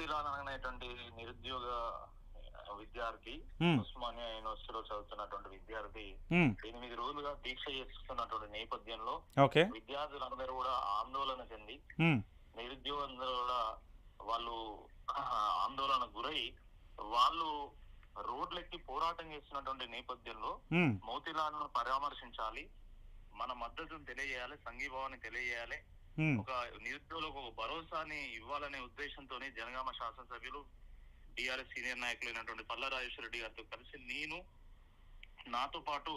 మోతీలాల్ అనేటువంటి నిరుద్యోగ విద్యార్థి ఉస్మానియా యూనివర్సిటీలో చదువుతున్నటువంటి విద్యార్థి ఎనిమిది రోజులుగా దీక్ష చేస్తున్నటువంటి నేపథ్యంలో విద్యార్థులందరూ కూడా ఆందోళన చెంది నిరుద్యోగులందరూ కూడా వాళ్ళు ఆందోళన గురై వాళ్ళు రోడ్లెక్కి పోరాటం చేస్తున్నటువంటి నేపథ్యంలో మోతీలాల్ను పరామర్శించాలి మన మద్దతును తెలియజేయాలి సంఘీభావాన్ని తెలియజేయాలి ఒక నిరుద్యోగులకు ఒక భరోసాని ఇవ్వాలనే ఉద్దేశంతోనే జనగామ శాసనసభ్యులు టిఆర్ఎస్ సీనియర్ నాయకులైనటువంటి పల్లా రాజేశ్వర రెడ్డి గారితో కలిసి నేను నాతో పాటు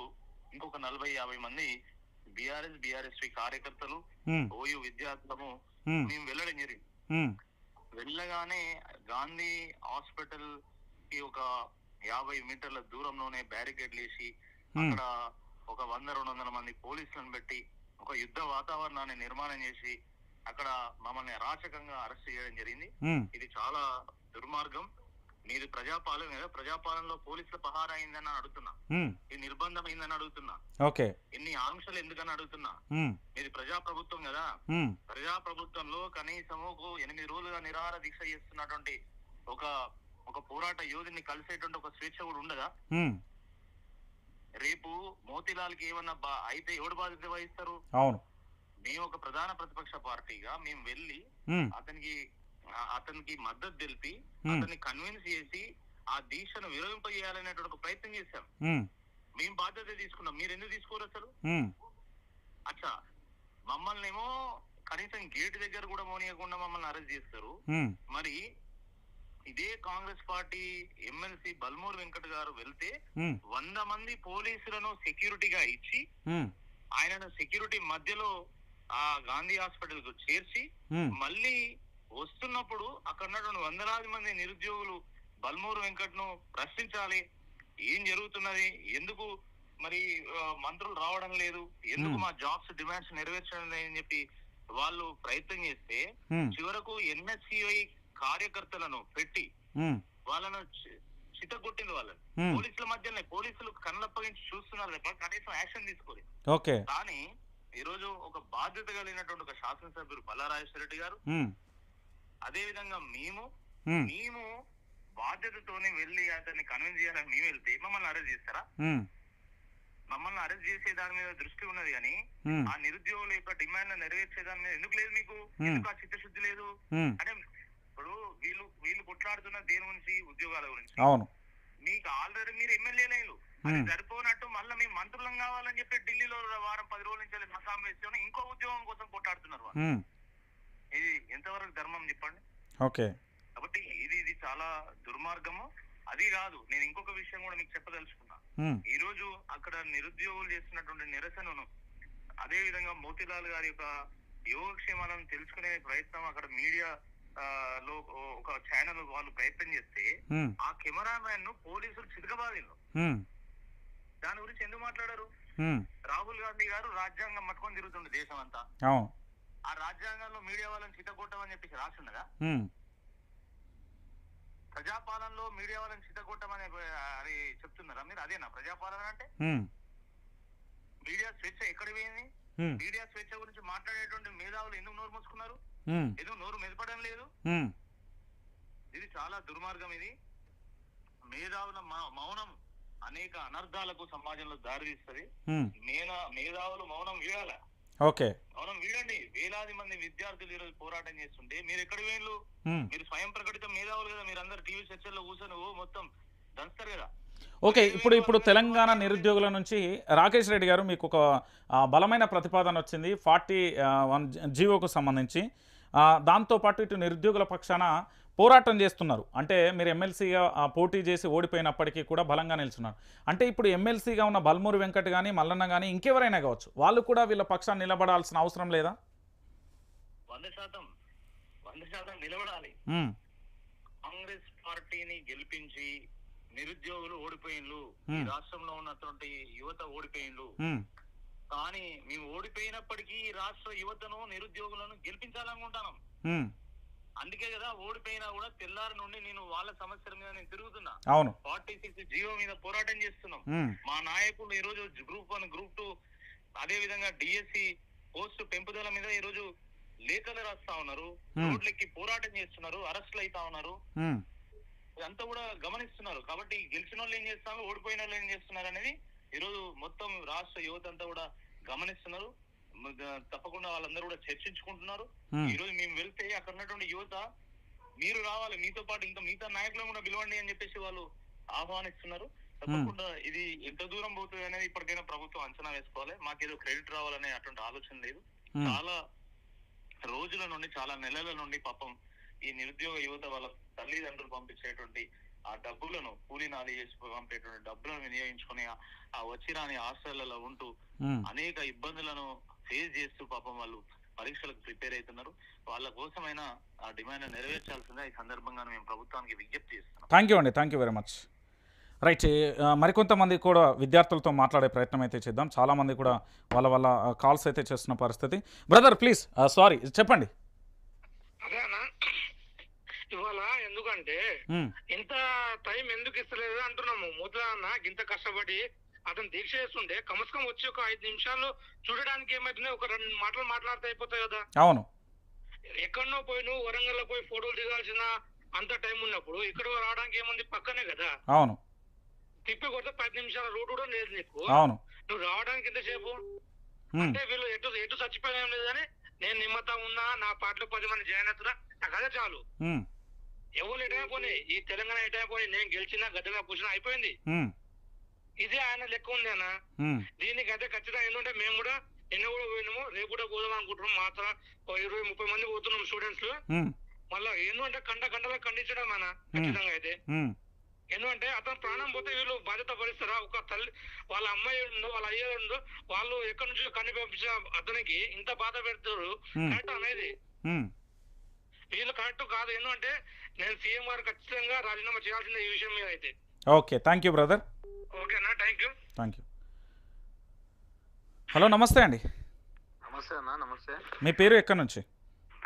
ఇంకొక నలభై యాభై మంది బీఆర్ఎస్ బీఆర్ఎస్పీ కార్యకర్తలు ఓయూ విద్యార్థులము మేము వెళ్ళడం జరిగింది. వెళ్ళగానే గాంధీ హాస్పిటల్కి ఒక యాభై మీటర్ల దూరంలోనే బ్యారికేడ్లు వేసి అక్కడ ఒక వంద రెండు వందల మంది పోలీసులను పెట్టి ఒక యుద్ధ వాతావరణాన్ని నిర్మాణం చేసి అక్కడ మమ్మల్ని అరాచకంగా అరెస్ట్ చేయడం జరిగింది. ఇది చాలా దుర్మార్గం. మీది ప్రజాపాలన కదా ప్రజాపాలనలో పోలీసుల పహారా అయిందని అడుగుతున్నా. ఇది నిర్బంధం అయిందని అడుగుతున్నా. ఓకే. ఎన్ని ఆంక్షలు ఎందుకని అడుగుతున్నా? ఉమ్, ఇది ప్రజాప్రభుత్వం కదా? ప్రజాప్రభుత్వంలో కనీసము ఒక ఎనిమిది రోజులుగా నిరాహార దీక్ష చేస్తున్నటువంటి ఒక ఒక పోరాట యోధుని కలిసేటువంటి ఒక స్వేచ్ఛ కూడా ఉండదా? రేపు మోతీలాల్కి ఏమన్నా బా- అయితే ఎవడు బాధ్యత వహిస్తారు? అవును. మేము ఒక ప్రధాన ప్రతిపక్ష పార్టీగా మేము వెళ్ళి అతనికి అతనికి మద్దతు తెలిపి అతన్ని కన్విన్స్ చేసి ఆ దీక్షను విరమింపజేయాలనేటువంటి ఒక ప్రయత్నం చేశాం. మేము బాధ్యత తీసుకున్నాం. మీరు ఎందుకు తీసుకోరు అసలు? అచ్చా మమ్మల్ని ఏమో కనీసం గేట్ దగ్గర కూడా మోనియకుండా మమ్మల్ని అరెస్ట్ చేస్తారు. మరి ఇదే కాంగ్రెస్ పార్టీ ఎమ్మెల్సీ బల్మూర్ వెంకట్ గారు వెళ్తే వంద మంది పోలీసులను సెక్యూరిటీగా ఇచ్చి ఆయనను సెక్యూరిటీ మధ్యలో ఆ గాంధీ హాస్పిటల్కు చేర్చి మళ్ళీ వస్తున్నప్పుడు అక్కడ ఉన్నటువంటి వందలాది మంది నిరుద్యోగులు బల్మూరు వెంకట్ను ప్రశ్నించాలి. ఏం జరుగుతున్నది? ఎందుకు మరి మంత్రులు రావడం లేదు? ఎందుకు. మా జాబ్స్ డిమాండ్స్ నెరవేర్చడం లేదని చెప్పి వాళ్ళు ప్రయత్నం చేస్తే చివరకు ఎన్ఎస్సిఐ కార్యకర్తలను పెట్టి వాళ్ళను చితగొట్టింది వాళ్ళని. పోలీసుల మధ్యనే పోలీసులు కళ్ళప్పగించి చూస్తున్నారు తప్ప కనీసం యాక్షన్ తీసుకోలేదు. ఓకే. కానీ ఈ రోజు ఒక బాధ్యత కలిగినటువంటి ఒక శాసనసభ్యులు పల్లారాజేశ్వర రెడ్డి గారు అదే విధంగా మేము మేము బాధ్యతతోనే వెళ్ళి అతన్ని కన్విన్స్ చేయాలని మేము వెళ్తే మమ్మల్ని అరెస్ట్ చేస్తారా? మమ్మల్ని అరెస్ట్ చేసే దాని మీద దృష్టి ఉన్నది కానీ ఆ నిరుద్యోగుల యొక్క డిమాండ్ నెరవేర్చే దాని మీద ఎందుకు లేదు మీకు. ఎందుకు ఆ చిత్తశుద్ధి లేదు? అంటే ఇప్పుడు వీళ్ళు వీళ్ళు కొట్లాడుతున్న దేని గురించి? ఉద్యోగాల గురించి. అవును. మీకు ఆల్రెడీ మీరు ఎమ్మెల్యేలు అది. సరిపోనట్టు మళ్ళీ మేము మంత్రులం కావాలని చెప్పి ఢిల్లీలో వారం పది రోజుల నుంచి మకాం వేసుకొని ఇంకో ఉద్యోగం కోసం కొట్లాడుతున్నారు ఇది ఎంతవరకు ధర్మం చెప్పండి? ఓకే. కాబట్టి ఇది ఇది చాలా దుర్మార్గము. అది కాదు. నేను ఇంకొక విషయం కూడా మీకు చెప్పదలుచుకున్నా. ఈ రోజు అక్కడ నిరుద్యోగులు చేస్తున్నటువంటి నిరసనను అదే విధంగా మోతీలాల్ గారి యొక్క యోగక్షేమాలను తెలుసుకునే ప్రయత్నం అక్కడ మీడియా లో ఒక ఛానల్ వాళ్ళు ప్రయత్నం చేస్తే ఆ కెమెరామ్యాన్ను పోలీసులు చితకబాదిండ్రు. ఉమ్, దాని గురించి ఎందుకు మాట్లాడారు? రాహుల్ గాంధీ గారు రాజ్యాంగం పట్టుకొని తిరుగుతుండే దేశం అంతా ఆ రాజ్యాంగంలో మీడియా వాళ్ళని చితగొట్టమని చెప్పేసి రాసుండగా? ప్రజాపాలనలో మీడియా వాళ్ళని చితగొట్టమని అది చెప్తున్నారా మీరు? అదేనా ప్రజాపాలన అంటే? మీడియా స్వేచ్ఛ ఎక్కడ పోయింది? మీడియా స్వేచ్ఛ గురించి మాట్లాడేటువంటి మేధావులు ఎందుకు నోరు మూసుకున్నారు? ఎందుకు నోరు మెదపడం లేదు. ఇది చాలా దుర్మార్గం ఇది. మేధావుల మౌనం అనేక అనర్థాలకు సమాజంలో దారితీస్తుంది మేనా మేధావులు మౌనం వీడాల? ఓకే. మౌనం వీడండి. వేలాది మంది విద్యార్థులు ఈరోజు పోరాటం చేస్తుంటే మీరు ఎక్కడ వేళ్ళు? మీరు స్వయం ప్రకటిత మేధావులు కదా. మీరు అందరు టీవీ చర్చల్లో కూర్చొని మొత్తం దంచుతారు కదా. ఓకే ఇప్పుడు ఇప్పుడు తెలంగాణ నిరుద్యోగుల నుంచి రాకేష్ రెడ్డి గారు మీకు ఒక బలమైన ప్రతిపాదన వచ్చింది. ఫార్టీ వన్ జీవోకు సంబంధించి. దాంతోపాటు ఇటు నిరుద్యోగుల పక్షాన పోరాటం చేస్తున్నారు. అంటే మీరు ఎమ్మెల్సీగా పోటీ చేసి ఓడిపోయినప్పటికీ కూడా బలంగా నిల్చున్నారు. అంటే ఇప్పుడు ఎమ్మెల్సీగా ఉన్న బల్మూరి వెంకట్ కానీ మల్లన్న కానీ ఇంకెవరైనా కావచ్చు వాళ్ళు కూడా వీళ్ళ పక్షాన్ని నిలబడాల్సిన అవసరం లేదా? వంద శాతం. వంద శాతం నిలబడాలి. ఉమ్, కాంగ్రెస్ పార్టీని గెలిపించి నిరుద్యోగులు ఓడిపోయిండ్లు ఈ Hmm. రాష్ట్రంలో ఉన్నటువంటి యువత ఓడిపోయిండ్లు ఉమ్, కానీ మేము ఓడిపోయినప్పటికీ రాష్ట్ర యువతను నిరుద్యోగులను గెలిపించాలనుకుంటాను ఉమ్, అందుకే కదా ఓడిపోయినా కూడా తెల్లారి నుండి నేను వాళ్ళ సమస్యల మీద నేను తిరుగుతున్నా. అవును. ఫార్టీ సిక్స్ జియో మీద పోరాటం చేస్తున్నాం. మా నాయకులు ఈ రోజు గ్రూప్ వన్ గ్రూప్ టూ అదే విధంగా డిఎస్సి పోస్ట్ పెంపుదల మీద ఈ రోజు లేఖలు రాస్తా ఉన్నారు. రోడ్లెక్కి పోరాటం చేస్తున్నారు అరెస్టులు అయితా ఉన్నారు. ఇదంతా కూడా గమనిస్తున్నారు. కాబట్టి గెలిచిన వాళ్ళు ఏం చేస్తున్నారు ఓడిపోయిన వాళ్ళు ఏం చేస్తున్నారు అనేది ఈరోజు మొత్తం రాష్ట్ర యువత అంతా కూడా గమనిస్తున్నారు. తప్పకుండా వాళ్ళందరూ కూడా చర్చించుకుంటున్నారు. ఈ రోజు మేము వెళ్తే అక్కడ ఉన్నటువంటి యువత మీరు రావాలి మీతో పాటు ఇంకా మిగతా నాయకులను కూడా పిలవండి అని చెప్పేసి వాళ్ళు ఆహ్వానిస్తున్నారు. తప్పకుండా ఇది ఎంత దూరం పోతుంది అనేది ఇప్పటికైనా ప్రభుత్వం అంచనా వేసుకోవాలి. మాకేదో క్రెడిట్ రావాలనే అటువంటి ఆలోచన లేదు. చాలా రోజుల నుండి చాలా నెలల నుండి పాపం ఈ నిరుద్యోగ యువత వాళ్ళ తల్లిదండ్రులు పంపించేటువంటి ఆ డబ్బులను కూలీ నాలి చేసి పంపేటువంటి డబ్బులను వినియోగించుకొని ఆ- ఆ వచ్చి రాని హాస్టళ్ళలో ఉంటూ. అనేక ఇబ్బందులను ఫేస్ చేస్తూ పాపం వాళ్ళు పరీక్షలకు ప్రిపేర్ అవుతున్నారు. వాళ్ళ కోసమైనా ఆ డిమాండ్ నెరవేర్చాల్సిందే ఈ సందర్భంగా మేము ప్రభుత్వానికి విజ్ఞప్తి చేస్తున్నాం. థ్యాంక్ యూ అండి. Thank you very much right మరికొంతమంది కూడా విద్యార్థులతో మాట్లాడే ప్రయత్నం అయితే చేద్దాం. చాలామంది కూడా వాళ్ళ వాళ్ళ కాల్స్ అయితే చేస్తున్న పరిస్థితి. బ్రదర్ ప్లీజ్ సారీ చెప్పండి. ఇవాళ ఎందుకంటే ఇంత టైం ఎందుకు ఇస్తలేదు అంటున్నాము. ముద్ర అన్న ఇంత కష్టపడి అతను దీక్ష చేస్తుంటే కమస్కం వచ్చి ఒక ఐదు నిమిషాలు చూడడానికి ఏమైతున్నాయి? ఒక రెండు మాటలు మాట్లాడితే అయిపోతాయి కదా. అవును. ఎక్కడనో పోయి నువ్వు వరంగల్లో పోయి ఫోటోలు దిగాల్సిన అంత టైం ఉన్నప్పుడు ఇక్కడ రావడానికి ఏముంది? పక్కనే కదా. అవును. తిప్పి కొడితే పది నిమిషాల రూట్ కూడా లేదు నీకు. అవును. నువ్వు రావడానికి ఎంతసేపు? అంటే వీళ్ళు ఎటు ఎటు చచ్చిపోయినా ఏం లేదు కానీ నేను నిమ్మతా ఉన్నా నా పాటలో పది మంది జాయిన్ అవుతున్నా నాకు అదే చాలు. ఎవరు ఎటైనా పోనీ ఈ తెలంగాణ ఎటైనా పోనీ నేను గెలిచినా గద్దగా కూర్చున్నా అయిపోయింది. ఇదే ఆయన లెక్క ఉంది అన్న. దీనికి అయితే ఖచ్చితంగా ఏంటంటే మేము కూడా నిన్న కూడా పోయినాము రేపు కూడా పోదాం అనుకుంటున్నాం. మాత్రం ఇరవై ముప్పై మంది పోతున్నాం స్టూడెంట్స్ మళ్ళా ఏంటంటే కండ కండలా ఖండించడం అన్న ఖచ్చితంగా అయితే. ఎందుకంటే అతను ప్రాణం పోతే వీళ్ళు బాధ్యత భరిస్తారా ఒక తల్లి వాళ్ళ అమ్మాయి ఉందో వాళ్ళ అయ్య ఉందో వాళ్ళు ఎక్కడి నుంచి కన్ని పంపించిన అతనికి ఇంత బాధ పెడతారు. అనేది. వీళ్ళు కరెక్ట్ కాదు. ఎందుకంటే నేను సీఎం గారు ఖచ్చితంగా రాజీనామా చేయాల్సిందే ఈ విషయం మీద అయితే. Okay thank you brother. ఓకేనా thank you. Thank you. Hello నమస్తే అండి. నమస్తే అన్న నమస్తే. మీ పేరు ఎక్కడి నుంచి?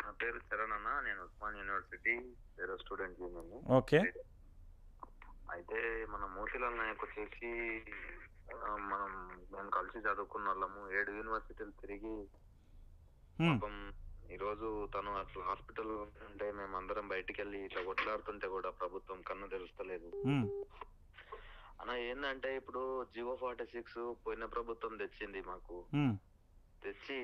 నా పేరు చరణ్ అన్న నేను ఉస్మాన్ యూనివర్సిటీ వేరే స్టూడెంట్ నేను ఓకే. అయితే మన మోతిలాల్ నాయక్ వచ్చేసి మనం మేము కలిసి చదువుకున్న వాళ్ళము. ఏడు యూనివర్సిటీలు తిరిగి పాపం ఈరోజు తను అసలు హాస్పిటల్ ఉంటే మేము అందరం బయటికి వెళ్ళి ఇట్లా కొట్లాడుతుంటే కూడా ప్రభుత్వం కన్ను తెరుస్తలేదు. ఉమ్, అన్న ఏంటంటే ఇప్పుడు జియో ఫార్టీ సిక్స్ పోయిన ప్రభుత్వం తెచ్చింది మాకు. తెచ్చి